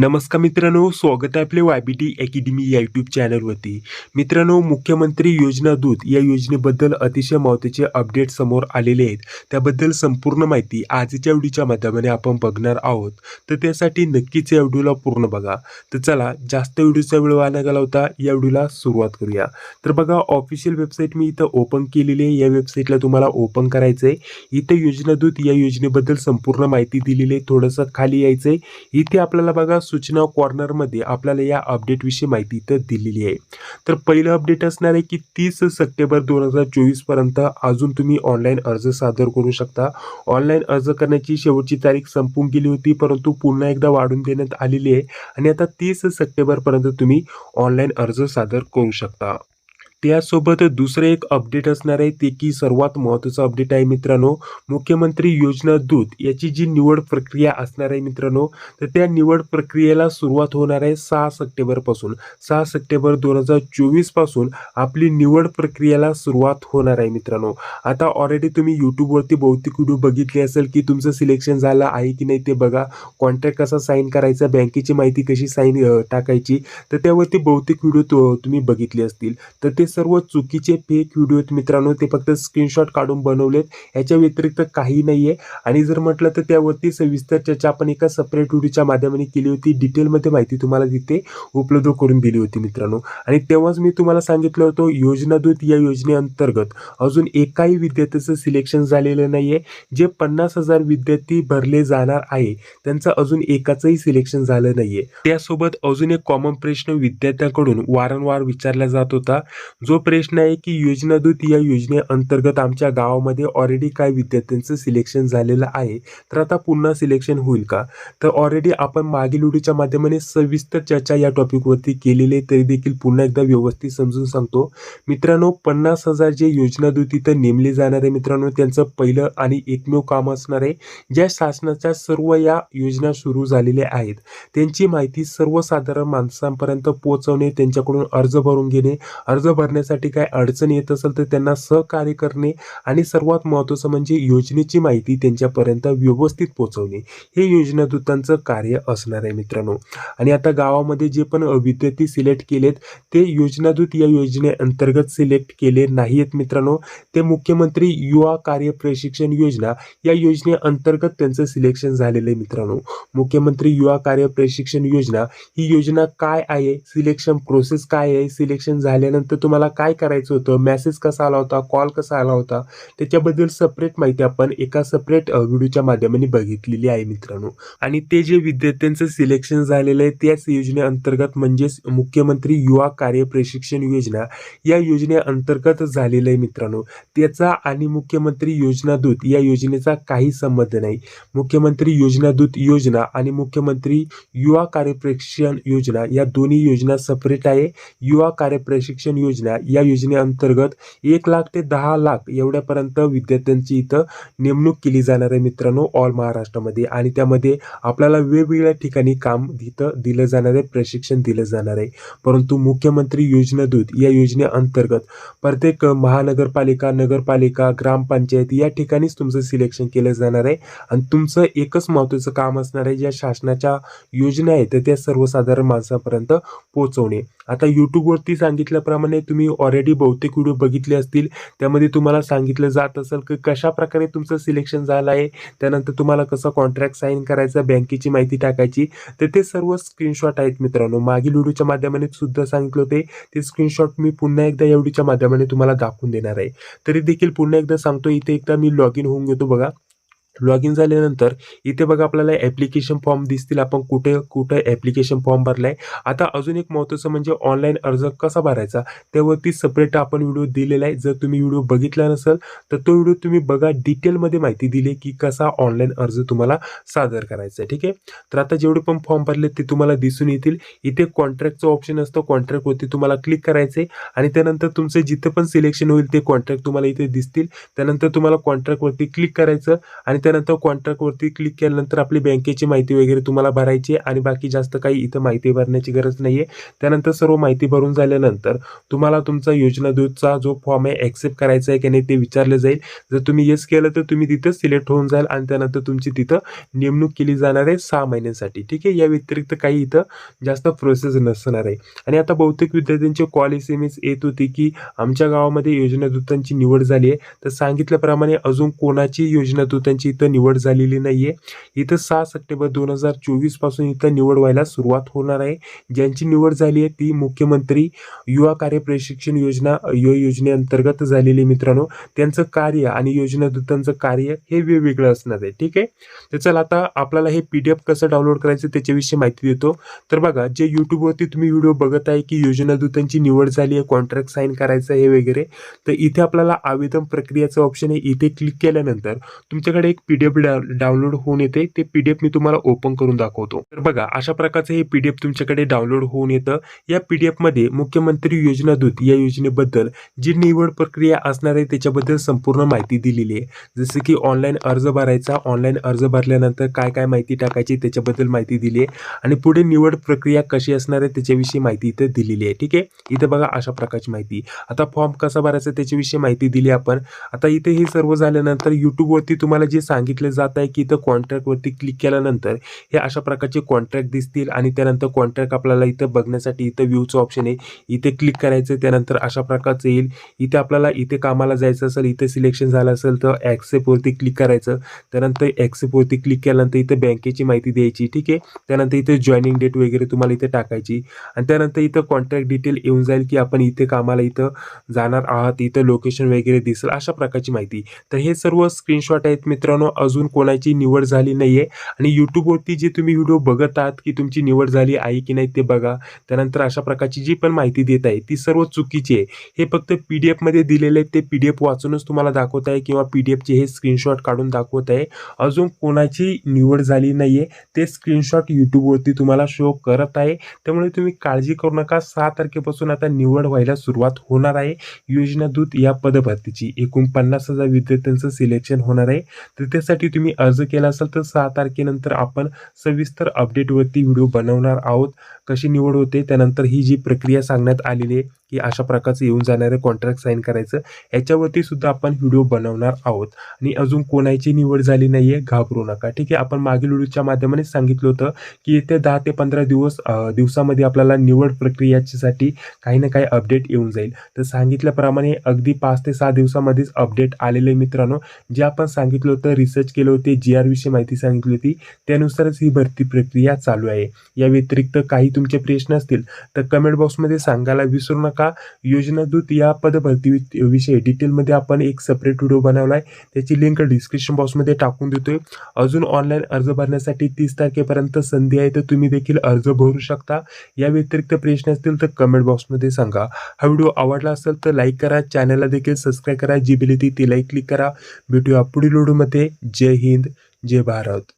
नमस्कार मित्रांनो स्वागत आहे आपले वाय बी टी अकॅडमी या यूट्यूब चॅनलवरती मित्रांनो मुख्यमंत्री योजना दूत या योजनेबद्दल अतिशय महत्त्वाचे अपडेट समोर आलेले आहेत. त्याबद्दल संपूर्ण माहिती आजच्या व्हिडिओच्या माध्यमाने आपण बघणार आहोत. तर त्यासाठी नक्कीच या व्हिडिओला पूर्ण बघा. तर चला जास्त व्हिडिओचा वेळ वाया गेला होता या व्हिडिओला सुरुवात करूया. तर बघा ऑफिशियल वेबसाईट मी इथं ओपन केलेली आहे. या वेबसाईटला तुम्हाला ओपन करायचं आहे इथं योजना दूत या योजनेबद्दल संपूर्ण माहिती दिलेली आहे. थोडंसं खाली यायचं आहे इथे आपल्याला बघा सूचना कॉर्नरमध्ये आपल्याला या अपडेटविषयी माहिती इथं दिलेली आहे. तर पहिलं अपडेट असणार आहे की तीस सप्टेंबर दोन हजार चोवीसपर्यंत अजून तुम्ही ऑनलाईन अर्ज सादर करू शकता. ऑनलाईन अर्ज करण्याची शेवटची तारीख संपून गेली होती परंतु पुन्हा एकदा वाढून देण्यात आलेली आहे. आणि आता तीस सप्टेंबरपर्यंत तुम्ही ऑनलाईन अर्ज सादर करू शकता. त्यासोबत दुसरं एक अपडेट असणार आहे ते की सर्वात महत्त्वाचं अपडेट आहे मित्रांनो मुख्यमंत्री योजना दूत याची जी निवड प्रक्रिया असणार आहे मित्रांनो तर त्या निवड प्रक्रियेला सुरुवात होणार आहे सहा सप्टेंबरपासून सहा सप्टेंबर दोन हजार चोवीसपासून आपली निवड प्रक्रियेला सुरुवात होणार आहे मित्रांनो. आता ऑलरेडी तुम्ही यूट्यूबवरती बहुतेक व्हिडिओ बघितले असेल की तुमचं सिलेक्शन झालं आहे की नाही ते बघा. कॉन्ट्रॅक्ट कसा साईन करायचा बँकेची माहिती कशी साईन टाकायची तर त्यावरती बहुतेक व्हिडिओ तो तुम्ही बघितले असतील. तर ते सर्व चुकीचे फेक व्हिडिओ आहेत मित्रांनो ते फक्त स्क्रीनशॉट काढून बनवलेत. याच्या व्यतिरिक्त काही नाही आहे आणि जर म्हटलं तर त्यावरती सविस्तर चर्चा आपण एका सेपरेट व्हिडिओच्या माध्यमाने केली होती. डिटेलमध्ये माहिती तुम्हाला तिथे उपलब्ध करून दिली होती मित्रांनो. आणि तेव्हाच मी तुम्हाला सांगितलं होतं योजनादूत या योजनेअंतर्गत अजून एकाही विद्यार्थ्याचं सिलेक्शन झालेलं नाही आहे जे पन्नास हजार विद्यार्थी भरले जाणार आहे त्यांचं अजून एकाचंही सिलेक्शन झालं नाहीये. त्यासोबत अजून एक कॉमन प्रश्न विद्यार्थ्यांकडून वारंवार विचारला जात होता. जो प्रश्न आहे की योजना दूत या योजनेअंतर्गत आमच्या गावामध्ये ऑलरेडी काय विद्यार्थ्यांचं सिलेक्शन झालेलं आहे तर आता पुन्हा सिलेक्शन होईल का? तर ऑलरेडी आपण मागील व्हिडिओच्या माध्यमाने सविस्तर चर्चा या टॉपिकवरती केलेली आहे तरी देखील पुन्हा एकदा व्यवस्थित समजून सांगतो. मित्रांनो पन्नास हजार जे योजना दूत इथं नेमले जाणार आहे मित्रांनो त्यांचं पहिलं आणि एकमेव काम असणार आहे ज्या शासनाच्या सर्व या योजना सुरू झालेल्या आहेत. त्यांची माहिती सर्वसाधारण माणसांपर्यंत पोहोचवणे त्यांच्याकडून अर्ज भरून घेणे अर्ज भर करण्यासाठी काय अडचण येत असेल तर त्यांना सहकार्य करणे आणि सर्वात महत्त्वाचं म्हणजे योजनेची माहिती त्यांच्यापर्यंत व्यवस्थित पोहोचवणे. हे योजना दूतांचं कार्य असणार आहे मित्रांनो. आणि आता गावामध्ये जे पण विद्यार्थी सिलेक्ट केलेत ते योजनादूत या योजनेअंतर्गत सिलेक्ट केले नाही आहेत मित्रांनो. ते मुख्यमंत्री युवा कार्य प्रशिक्षण योजना या योजनेअंतर्गत त्यांचं सिलेक्शन झालेलं आहे मित्रांनो. मुख्यमंत्री युवा कार्य प्रशिक्षण योजना ही योजना काय आहे? सिलेक्शन प्रोसेस काय आहे? सिलेक्शन झाल्यानंतर तुम्हाला काय करायचं होतं मेसेज कसा आला होता कॉल कसा आला होता त्याच्याबद्दल सपरेट माहिती आपण एका सेपरेट व्हिडिओच्या माध्यमाने बघितलेली आहे मित्रांनो. आणि ते जे विद्यार्थ्यांचं सिलेक्शन झालेलं आहे त्याच योजनेअंतर्गत म्हणजेच मुख्यमंत्री युवा कार्य प्रशिक्षण योजना या योजनेअंतर्गत झालेलं आहे मित्रांनो. त्याचा आणि मुख्यमंत्री योजना दूत या योजनेचा काही संबंध नाही. मुख्यमंत्री योजना दूत योजना आणि मुख्यमंत्री युवा कार्य प्रशिक्षण योजना या दोन्ही योजना सपरेट आहे. युवा कार्य प्रशिक्षण योजना या योजनेअंतर्गत एक लाख ते दहा लाख एवढ्यापर्यंत विद्यार्थ्यांची इथं नेमणूक केली जाणार आहे मित्रांनो ऑल महाराष्ट्रामध्ये. आणि त्यामध्ये आपल्याला वेगवेगळ्या ठिकाणी काम इथं दिलं जाणार आहे प्रशिक्षण दिलं जाणार आहे. परंतु मुख्यमंत्री योजना दूत या योजनेअंतर्गत प्रत्येक महानगरपालिका नगरपालिका ग्रामपंचायत या ठिकाणीच तुमचं सिलेक्शन केलं जाणार आहे. आणि तुमचं एकच महत्त्वाचं काम असणार आहे ज्या शासनाच्या योजना आहेत तर त्या सर्वसाधारण माणसापर्यंत पोहोचवणे. आता यूट्यूबवरती सांगितल्याप्रमाणे तुम्ही ऑलरेडी बहुतेक व्हिडिओ बघितले असतील. त्यामध्ये तुम्हाला सांगितलं जात असेल की कशा प्रकारे तुमचं सिलेक्शन झालं आहे. त्यानंतर तुम्हाला कसं कॉन्ट्रॅक्ट साईन करायचं बँकेची माहिती टाकायची. तर ते सर्व स्क्रीनशॉट आहेत मित्रांनो. मागील व्हिडिओच्या माध्यमाने सुद्धा सांगितलं होते. ते स्क्रीनशॉट मी पुन्हा एकदा या व्हिडिओच्या माध्यमाने तुम्हाला दाखवून देणार आहे. तरी देखील पुन्हा एकदा सांगतो इथे एकदा मी लॉग इन होऊन घेतो बघा. लॉग इन झाल्यानंतर इथे बघा आपल्याला ॲप्लिकेशन फॉर्म दिसतील. आपण कुठे कुठे ॲप्लिकेशन फॉर्म आहे आता अजून एक महत्त्वाचं म्हणजे ऑनलाईन अर्ज कसा भरायचा? त्यावरती सेपरेट आपण व्हिडिओ दिलेला आहे. जर तुम्ही व्हिडिओ बघितला नसेल तर तो व्हिडिओ तुम्ही बघा. डिटेलमध्ये माहिती दिली की कसा ऑनलाईन अर्ज तुम्हाला सादर करायचा आहे. ठीक आहे? तर आता जेवढे पण फॉर्म भरले ते तुम्हाला दिसून येतील. इथे कॉन्ट्रॅक्टचं ऑप्शन असतं. कॉन्ट्रॅक्टवरती तुम्हाला क्लिक करायचे आणि त्यानंतर तुमचं जिथं पण सिलेक्शन होईल ते कॉन्ट्रॅक्ट तुम्हाला इथे दिसतील. त्यानंतर तुम्हाला कॉन्ट्रॅक्टवरती क्लिक करायचं. आणि त्यानंतर कॉन्ट्रॅक्टवरती क्लिक केल्यानंतर आपली बँकेची माहिती वगैरे तुम्हाला भरायची आहे आणि बाकी जास्त काही इथं माहिती भरण्याची गरज नाही आहे त्यानंतर सर्व माहिती भरून झाल्यानंतर तुम्हाला तुमचा योजना दूतचा जो फॉर्म आहे ॲक्सेप्ट करायचा आहे की नाही ते विचारलं जाईल. जर तुम्ही येस केलं तर तुम्ही तिथं सिलेक्ट होऊन जाईल आणि त्यानंतर तुमची तिथं नेमणूक केली जाणार आहे सहा महिन्यांसाठी. ठीक आहे? या व्यतिरिक्त काही इथं जास्त प्रोसेस नसणार आहे. आणि आता बहुतेक विद्यार्थ्यांचे कॉल एस एम एस येत होती की आमच्या गावामध्ये योजना दूतांची निवड झाली आहे. तर सांगितल्याप्रमाणे अजून कोणाची योजना दूतांची इथं निवड झालेली नाही आहे इथं सहा सप्टेंबर दोन हजार चोवीसपासून इथं निवड व्हायला सुरुवात होणार आहे. ज्यांची निवड झाली आहे ती मुख्यमंत्री युवा कार्य प्रशिक्षण योजना यो योजनेअंतर्गत झालेली मित्रांनो. त्यांचं कार्य आणि योजनादूतांचं कार्य हे वेगवेगळं असणार आहे. ठीक आहे? तर चला आता आपल्याला हे पी डी एफ कसं डाउनलोड करायचं त्याच्याविषयी माहिती देतो. तर बघा जे यूट्यूबवरती तुम्ही व्हिडिओ बघत आहे की योजनादूतांची निवड झाली आहे कॉन्ट्रॅक्ट साईन करायचं आहे वगैरे तर इथे आपल्याला आवेदन प्रक्रियाचं ऑप्शन आहे. इथे क्लिक केल्यानंतर तुमच्याकडे एक पी डी एफ डाउनलोड होऊन येते. ते पी डी एफ मी तुम्हाला ओपन करून दाखवतो. तर बघा अशा प्रकारचं हे पी डी एफ तुमच्याकडे डाउनलोड होऊन येतं. या पी डी एफमध्ये मुख्यमंत्री योजना दूत या योजनेबद्दल जी निवड प्रक्रिया असणार आहे त्याच्याबद्दल संपूर्ण माहिती दिलेली आहे. जसं की ऑनलाईन अर्ज भरायचा ऑनलाईन अर्ज भरल्यानंतर काय काय माहिती टाकायची त्याच्याबद्दल माहिती दिली आहे. आणि पुढे निवड प्रक्रिया कशी असणार आहे त्याच्याविषयी माहिती इथं दिलेली आहे. ठीक आहे? इथं बघा अशा प्रकारची माहिती. आता फॉर्म कसा भरायचा त्याच्याविषयी माहिती दिली आपण. आता इथे हे सर्व झाल्यानंतर यूट्यूबवरती तुम्हाला जे सांगितलं जात आहे की इथं कॉन्ट्रॅक्टवरती क्लिक केल्यानंतर हे अशा प्रकारचे कॉन्ट्रॅक्ट दिसतील आणि त्यानंतर कॉन्ट्रॅक्ट आपल्याला इथं बघण्यासाठी इथं व्ह्यूचं ऑप्शन आहे. इथे क्लिक करायचं त्यानंतर अशा प्रकारचं येईल. इथे आपल्याला इथे कामाला जायचं असेल इथे सिलेक्शन झालं असेल तर ॲक्सेपवरती क्लिक करायचं. त्यानंतर ॲक्सेपवरती क्लिक केल्यानंतर इथं बँकेची माहिती द्यायची ठीक आहे? त्यानंतर इथे जॉईनिंग डेट वगैरे तुम्हाला इथे टाकायची. आणि त्यानंतर इथं कॉन्ट्रॅक्ट डिटेल येऊन जाईल की आपण इथे कामाला इथं जाणार आहात इथं लोकेशन वगैरे दिसेल अशा प्रकारची माहिती. तर हे सर्व स्क्रीनशॉट आहेत मित्रांनो. अजून कोणाची निवड झाली नाही आहे आणि यूट्यूबवरती जे तुम्ही व्हिडिओ बघत आहात की तुमची निवड झाली आहे की नाही ते बघा. त्यानंतर अशा प्रकारची जी पण माहिती देत आहे ती सर्व चुकीची आहे. हे फक्त पी डी एफमध्ये दिलेले आहे ते पी डी एफ वाचूनच तुम्हाला दाखवत आहे किंवा पी डी एफचे हे स्क्रीनशॉट काढून दाखवत आहे. अजून कोणाची निवड झाली नाही आहे ते स्क्रीनशॉट यूट्यूबवरती तुम्हाला शो करत आहे. त्यामुळे तुम्ही काळजी करू नका. सहा तारखेपासून आता निवड व्हायला सुरुवात होणार आहे. योजना दूत या पदभरतीची एकूण पन्नास हजार विद्यार्थ्यांचं सिलेक्शन होणार आहे. तर त्यासाठी तुम्ही अर्ज केला असाल तर सहा तारखेनंतर आपण सविस्तर अपडेटवरती व्हिडिओ बनवणार आहोत. कशी निवड होते त्यानंतर ही जी प्रक्रिया सांगण्यात आलेली आहे की अशा प्रकारचं येऊन जाणारे कॉन्ट्रॅक्ट साईन करायचं. याच्यावरती सुद्धा आपण व्हिडिओ बनवणार आहोत. आणि अजून कोणाची निवड झाली नाही आहे घाबरू नका. ठीक आहे आपण मागील व्हिडिओच्या माध्यमाने सांगितलं होतं की येत्या दहा ते पंधरा दिवस दिवसामध्ये आपल्याला निवड प्रक्रियाच्यासाठी काही ना काही अपडेट येऊन जाईल. तर सांगितल्याप्रमाणे अगदी पाच ते सहा दिवसामध्येच अपडेट आलेले मित्रांनो. जे आपण सांगितलं होतं रिसर्च केलं होते जी आर विषयी माहिती सांगितली होती त्यानुसारच ही भरती प्रक्रिया चालू आहे. या व्यतिरिक्त काही तुमचे प्रश्न असतील तर कमेंट बॉक्समध्ये सांगायला विसरू नका. योजना योजनादूत या पदभरती वि- विषयी डिटेलमध्ये आपण एक सेपरेट व्हिडिओ बनवला आहे त्याची लिंक डिस्क्रिप्शन बॉक्समध्ये टाकून देतोय. अजून ऑनलाईन अर्ज भरण्यासाठी तीस तारखेपर्यंत संधी आहे तर तुम्ही देखील अर्ज भरू शकता. या व्यतिरिक्त प्रश्न असतील तर कमेंट बॉक्समध्ये सांगा. हा व्हिडिओ आवडला असेल तर लाईक करा. चॅनलला देखील सबस्क्राईब करा. जी बिलिती ती तिलाही क्लिक करा. भेटूया पुढील व्हिडिओमध्ये जय हिंद. जय भारत.